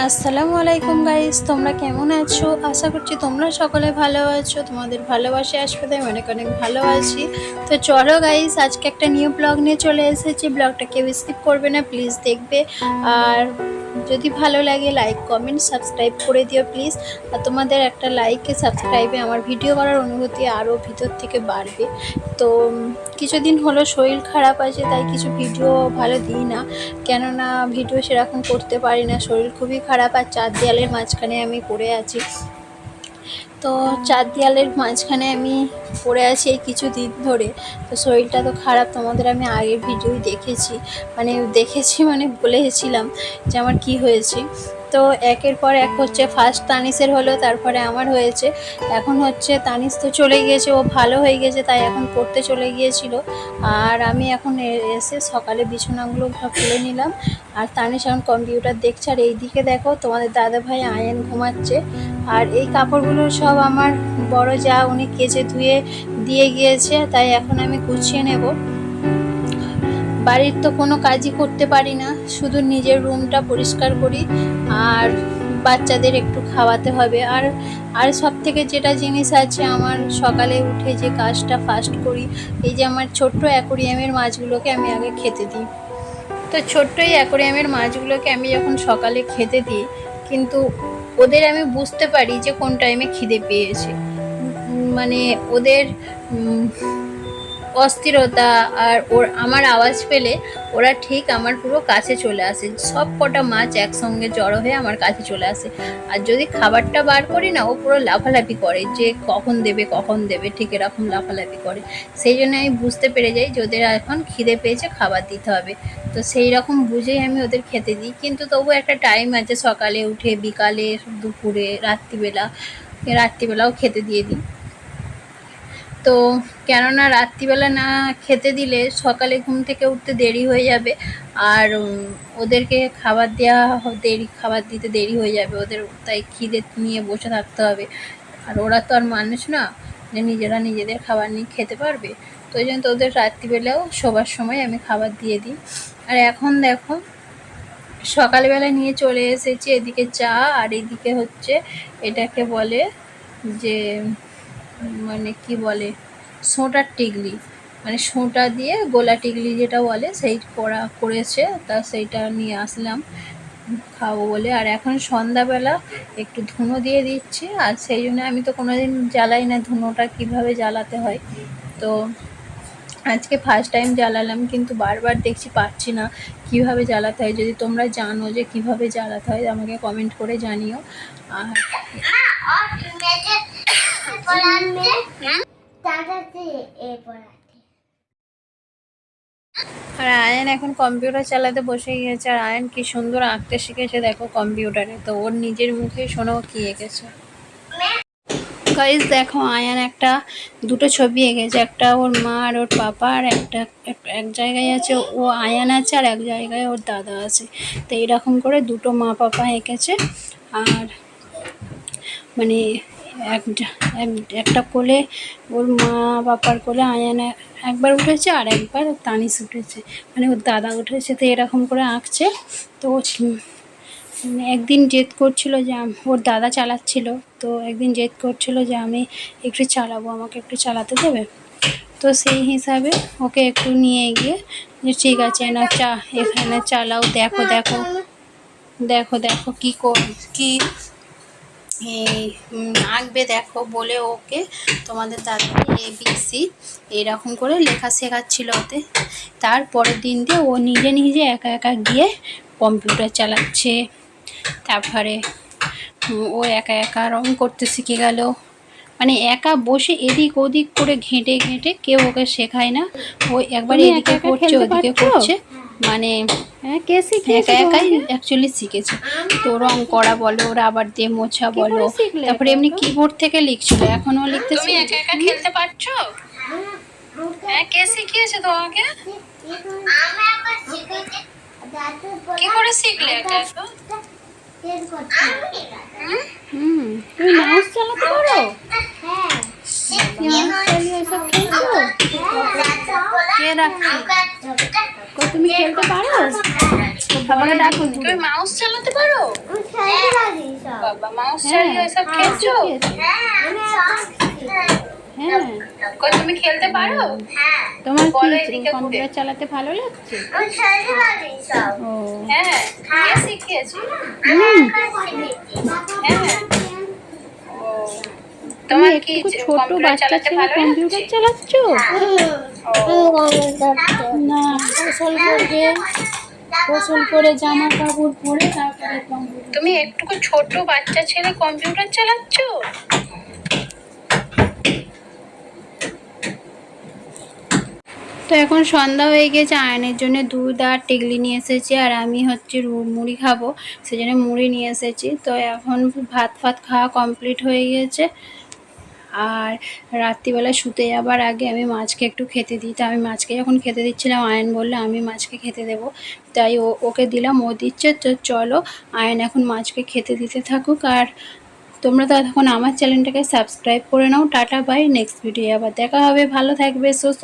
আসসালামু আলাইকুম গাইস তোমরা কেমন আছো? আশা করছি তোমরা সকলে ভালো আছো। তোমাদের ভালোবাসে আসবে তাই অনেক অনেক ভালো আছি তো চলো গাইস আজকে একটা নিউ ব্লগ নিয়ে চলে এসেছি। ব্লগটা কেউ স্কিপ করবে না প্লিজ দেখবে। আর যদি ভালো লাগে লাইক কমেন্ট সাবস্ক্রাইব করে দিও প্লিজ আর তোমাদের একটা লাইকে সাবস্ক্রাইবে আমার ভিডিও করার অনুভূতি আরও ভিতর থেকে বাড়বে। তো কিছুদিন হলো শরীর খারাপ আছে, তাই কিছু ভিডিও ভালো দিই না। কেননা ভিডিও সেরকম করতে পারি না, শরীর খুবই খারাপ আর চার দেয়ালের মাঝখানে আমি পড়ে আছি। তো চার দেয়ালের মাঝখানে আমি পড়ে আছি এই কিছু দিন ধরে। তো শরীরটা তো খারাপ, তোমাদের আমি আগের ভিডিওই দেখেছি। মানে দেখেছি মানে বলেছিলাম যে আমার কি হয়েছে। তো একের পর এক হচ্ছে ফার্স্ট তানিসের হলো, তারপরে আমার হয়েছে। এখন হচ্ছে তানিস তো চলে গিয়েছে, ও ভালো হয়ে গেছে, তাই এখন পড়তে চলে গিয়েছিল। আর আমি এখন এসে সকালে বিছানাগুলো তুলে নিলাম। আর তানিশ এখন কম্পিউটার দেখছে। আর এইদিকে দেখো, তোমাদের দাদা ভাই আয়ন ঘুমাচ্ছে। আর এই কাপড়গুলো সব আমার বড় যা, উনি কেচে ধুয়ে দিয়ে গিয়েছে, তাই এখন আমি গুছিয়ে নেব। বাড়ির তো কোনো কাজই করতে পারি না। শুধু নিজের রুমটা পরিষ্কার করি আর বাচ্চাদের একটু খাওয়াতে হবে। আর আর সব থেকে যেটা জিনিস আছে, আমার সকালে উঠে যে কাজটা ফার্স্ট করি, এই যে আমার ছোট্ট অ্যাকোরিয়ামের মাছগুলোকে আমি আগে খেতে দিই। তো ছোট্ট এই অ্যাকোরিয়ামের মাছগুলোকে আমি যখন সকালে খেতে দিই, কিন্তু ওদের আমি বুঝতে পারি যে কোন টাইমে খিদে পেয়েছে। মানে ওদের অস্থিরতা আর ওর, আমার আওয়াজ পেলে ওরা ঠিক আমার পুরো কাছে চলে আসে। সব কটা মাছ একসঙ্গে জড়ো হয়ে আমার কাছে চলে আসে। আর যদি খাবারটা বার করি না, ও পুরো লাফালাফি করে যে কখন দেবে কখন দেবে, ঠিক এরকম লাফালাফি করে। সেই জন্য আমি বুঝতে পেরে যাই যে ওদের এখন খিদে পেয়েছে, খাবার দিতে হবে। তো সেই রকম বুঝেই আমি ওদের খেতে দিই। কিন্তু তবু একটা টাইম আছে সকালে উঠে, বিকালে, দুপুরে, রাত্রিবেলা, রাত্রিবেলাও খেতে দিয়ে দিই। তো কেননা রাত্রিবেলা না খেতে দিলে সকালে ঘুম থেকে উঠতে দেরি হয়ে যাবে আর ওদেরকে খাবার দেওয়া দেরি, খাবার দিতে দেরি হয়ে যাবে। ওদের, তাই খিদে নিয়ে বসে থাকতে হবে। আর ওরা তো আর মানুষ না, যে নিজেরা নিজেদের খাবার নিয়ে খেতে পারবে। তো ওই জন্য তো ওদের রাত্রিবেলাও শোবার সময় আমি খাবার দিয়ে দিই। আর এখন দেখো, সকালবেলা নিয়ে চলে এসেছি এদিকে চা, আর এদিকে হচ্ছে এটাকে বলে যে মানে কি বলে সোঁটার টিকলি মানে সোঁটা দিয়ে গোলা টিকলি যেটা বলে, সেই করা, করেছে। তা সেইটা নিয়ে আসলাম খাব বলে। আর এখন সন্ধ্যাবেলা একটু ধুনো দিয়ে দিচ্ছি। আর সেই জন্য আমি তো কোনোদিন জ্বালাই না ধুনোটা কীভাবে জ্বালাতে হয়। তো আজকে ফার্স্ট টাইম জ্বালালাম, কিন্তু বারবার দেখছি পাচ্ছি না। কীভাবে জ্বালাতে হয়? যদি তোমরা জানো যে কীভাবে জ্বালাতে হয়, আমাকে কমেন্ট করে জানিও। আর আর আয়ন এখন কম্পিউটার চালাতে বসে গিয়েছে, আর আয়ন কি সুন্দর আঁকতে শিখেছে, দেখো কম্পিউটারে তো ওর নিজের মুখে শোনো কি এঁকেছে। গাইজ দেখো, আয়ান একটা, দুটো ছবি এঁকেছে। একটা ওর মা আর ওর পাপা, আর একটা, এক- জায়গায় আছে ও আয়ান আছে, আর এক জায়গায় ওর দাদা আছে। তো এরকম করে দুটো মা পাপা এঁকেছে। আর মানে এক এক- একটা কোলে ওর মা বাবার কোলে আয়ান একবার উঠেছে আর একবার তানিস উঠেছে। মানে ওর দাদা উঠেছে, তো এরকম করে আঁকছে। তো একদিন জেদ করছিল যে ওর দাদা চালাচ্ছিল। তো একদিন জেদ করছিল যে আমি একটু চালাবো, আমাকে একটু চালাতে দেবে? তো সেই হিসাবে ওকে একটু নিয়ে গিয়ে যে ঠিক আছে না, চা এখানে চালাও, দেখো দেখো দেখো দেখো কি কি আঁকবে, দেখো বলে ওকে তোমাদের দাদাকে এ বি সি এরকম করে লেখা শেখাচ্ছিল ওতে। তারপরের দিন দিয়ে ও নিজে নিজে একা একা গিয়ে কম্পিউটার চালাচ্ছে। তারপরে ও একা একা রং করতে শিখে গেল। মানে একা বসে এদিক ওদিক করে ঘেঁটে ঘেঁটে কেউ ওকে শেখায় না। ও একবার এদিকে করছে ওদিকে করছে। মানে হ্যাঁ কে একা একাই অ্যাকচুয়ালি শিখেছে। তো রং করা বলো রাবার দিয়ে মোছা বলো তারপরে এমনি? কিবোর্ড থেকে লিখছিল এখনও লিখতে তুমি একা একা খেলতে পারছ? হ্যাঁ কে শিখিয়েছে তোমাকে? কি করে শিখলে করতে হুম? হুম তুমি মাউস চালাতে পারো হ্যাঁ তুমি খেলতে পারো? তুমি মাউস চালাতে পারো? সব বাবা মাউস হ্যাঁ, চালিয়ে এসব খেলছো। সব হ্যাঁ। কই তুমি খেলতে পারো? তোমার বলো কি কম্পিউটার চালাতে ভালো লাগছে? আমি খেলতে পারি সব। হ্যাঁ কে শিখিয়েছে? হুম। হ্যাঁ তুমি তোমার কি ছোট বাচ্চা ছেলে কম্পিউটার চালাচ্ছ? না গোসল করবে। গোসল করে জামা কাপড় পরে তারপরে তুমি একটু ছোট বাচ্চা ছেলে কম্পিউটার চালাচ্ছো? তো এখন সন্ধ্যা হয়ে গেছে, আয়নের জন্য দুধ আর টেগলি নিয়ে এসেছি আর আমি হচ্ছে মুড়ি খাব, সেজন্য মুড়ি নিয়ে এসেছি। তো এখন ভাত ফাত খাওয়া কমপ্লিট হয়ে গেছে আর রাত্রিবেলা শুতে যাবার আগে আমি মাছকে একটু খেতে দিই। তো আমি মাছকে যখন খেতে দিচ্ছিলাম, আয়ন বললে, আমি মাছকে খেতে দেবো। তাই ও, ওকে দিলাম, ও দিচ্ছে, তো চলো আয়ন এখন মাছকে খেতে দিতে থাকুক। আর তোমরা তো এখন আমার চ্যানেলটাকে সাবস্ক্রাইব করে নাও। টাটা, বাই, নেক্সট ভিডিও আবার দেখা হবে। ভালো থাকবে, সুস্থ